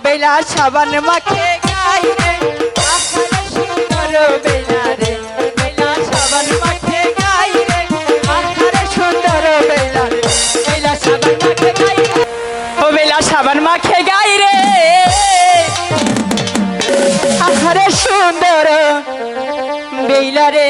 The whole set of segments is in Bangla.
সাবান মাখে গাই রে আহারে সুন্দর বেলা রে, বেলা সাবান মাখে গাই রে আহারে সুন্দর বেলা রে, বেলা সাবান মাখে গাই রে ও বেলা সাবান মাখে গাই বেলা বেলা রে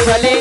কুমার জলে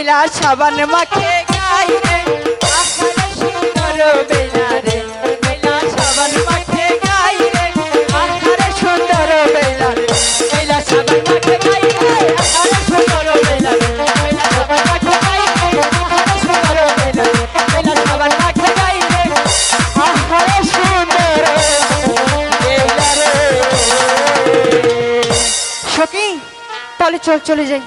বেলা, সাবান মাখে গাই রে। আখানে সুন্দর বেলা রে। বেলা, সাবান মাখে গাই রে। আখানে সুন্দর বেলা রে। বেলা, সাবান মাখে গাই রে। আখানে সুন্দর বেলা রে। বেলা, সাবান মাখে গাই রে। আখানে সুন্দর বেলা রে। বেলা, সাবান মাখে গাই রে। আখানে সুন্দর বেলা রে। সখী, তাহলে চল, চলে যাই।